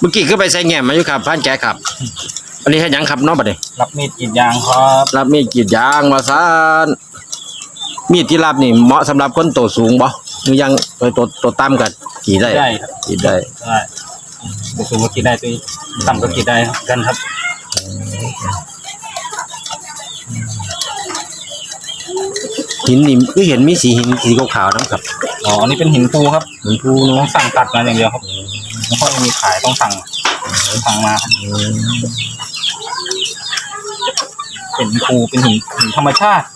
เมื่อกี้คือไปใส่แง่มาอยู่ครับผ่านแกะครับ อันนี้ให้ยังครับเน้องบัดนี้รับมีดกรีดยางครับรับมีดกรีดยางมาซานมีดที่รับนี่เหมาะสำหรับคนตัวสูงบ่หรือยังเออตัวตัวต่ำก็กรีดได้ได้ครับกรีดได้ได้ตัวสูงก็กรีดได้ตัวต่ำก็กรีดได้ครับกันครับหินนี่คือเห็นมีสีหินสีขาวๆน้ำครับอ๋ออันนี้เป็นหินปูครับหินภูต้อเนาะงสั่งตัดมาอย่างเดียวครับ ไม่ค่อยมีขายต้องสั่งสั่งมาครับเป็นปูเป็นหินหินธรรมชาติ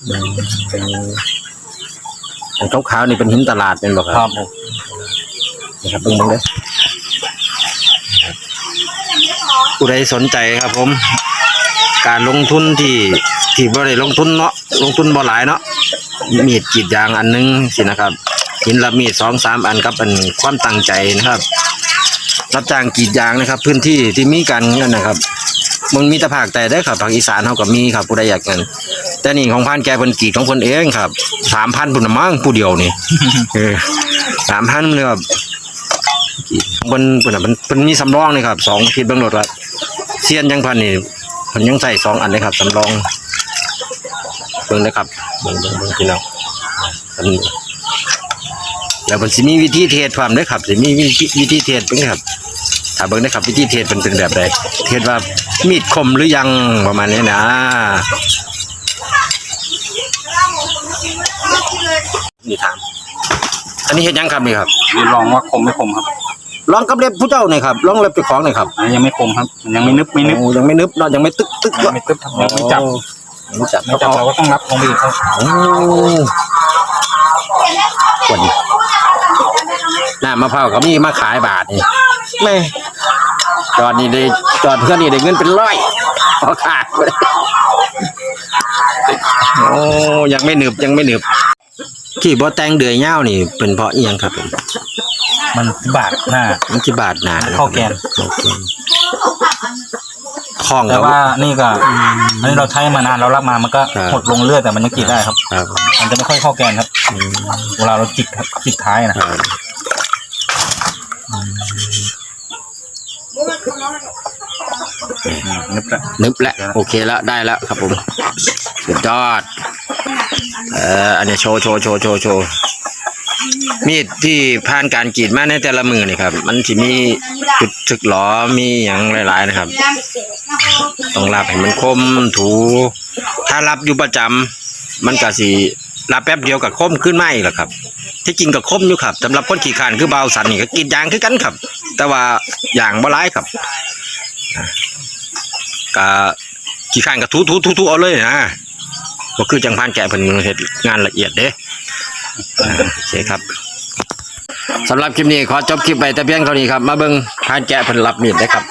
อันขาวๆนี่เป็นหินตลาดเป็นบ่คครัรับบผมนะครับเบิ่งเบิ่งเด้อผู้ใดสนใจครับผม การลงทุนที่ที่บ่ได้ลงทุนเนาะลงทุนบ่หลายเนาะมีดกรีดยางอันหนึงสินะครับหินละมีดสองสามอันกับอันความตั้งใจนะครับ รับจ้างกรีดยางนะครับ พื้นที่ที่มีการเงินนะครับมันมีแต่ภาคแต่ได้อครับภาคอีสานเขาก็มีครับผู้ใดอยากเงินแต่นี่ของพานแกเพิ่นกรีดของเพิ่นเองครับสามพันพุ่นนะมั้งผู้เดียวนี่เออสามพันเลยครับกรีดของเพิ่นเพิ่นน่ะมันเพิ่นมีสำรองนี่ครับสองคิดเบิ่งโลดว่าเซียนยังพันนี่เพิ่นยังใส่สองอันเลยครับสำรองเบิ่งนะครับเบิ่งเบิ่งเบิ่งพี่น้องอันนี้แล้วมันสิมีวิธีเทศความเด้อครับสิมีวิธีวิธีเทศเบิ่งนะครับ ถ้าเบิ่งนะครับวิธีเทศเป็นเป็นแบบใดเทศว่ามีดคมหรือยังประมาณนี้นะนี่ถาม อันนี้เฮ็ดยังครับนี่ครับนี่ลองว่าคมไม่คมครับ ลองกับเล็บผู้เจ้าหน่อยครับลองเล็บเจ้าของหน่อยครับอันนี้ยังไม่คมครับมันยังไม่นึบไม่นึบโอ้ยังไม่นึบเนาะยังไม่ตึกตึกยังไม่ตึบครับยังไม่จับยังไม่จับไม่จับเราก็ต้องรับลงไปอีกครับโอ้กวนน้ำมะพร้าวก็มีมาขายบาทนี่แม่ จอดนี่ได้จอดเพื่อนนี่ได้เงินเป็นร้อยพอขาดไปเลยโอ้ยังไม่หนึบยังไม่หนึบที่บ่แต่งเดือยเงาวนี่ เป็นเพราะอีหยังครับผมมันบาดหน้ามันสิบาดหนาเข้าแกนเข้าแกนคล้องแต่กับว่านี่ก็อันนี้เราใช้มานานเรารับมามันก็ครับหดลงเรื่อยแต่มันยังกรีดได้ครับครับ มันจะไม่ค่อยเข้าแกนครับอืมเวลาเราจิกครับจิกท้ายนะครับ อืม นึบละนึบล้วโอเคแล้วได้แล้วครับผมสุดยอดเอ่ออันนี้โชว์โชว์โชว์โชว์โชว์มีดที่ผ่านการกรีดมาในแต่ละมือนี่ครับ มันจะมีจุดสึกหลอมีอย่างหลาย ๆ นะครับ ต้องรับให้มันคมถู ถ้ารับอยู่ประจำมันก็สิรับแป๊บเดียวกับคมขึ้นไม่หรอครับ ที่จริงก็คมอยู่ครับสำหรับคนขี่ขานคือเบาสันนี่ก็กรีดยางคือกันครับ แต่ว่าอย่างบ่ร้ายครับอะก็ขี่ขานก็ทุทุทุทูเอาเลยนะบ่คือจังพานแกะเพิ่นเห็ดงานละเอียดเด้โอเคครับสำหรับคลิปนี้ขอจบคลิปไปแต่เพียงเท่านี้ครับ มาเบิ้งพานแกะเพิ่นรับมีดได้ครับ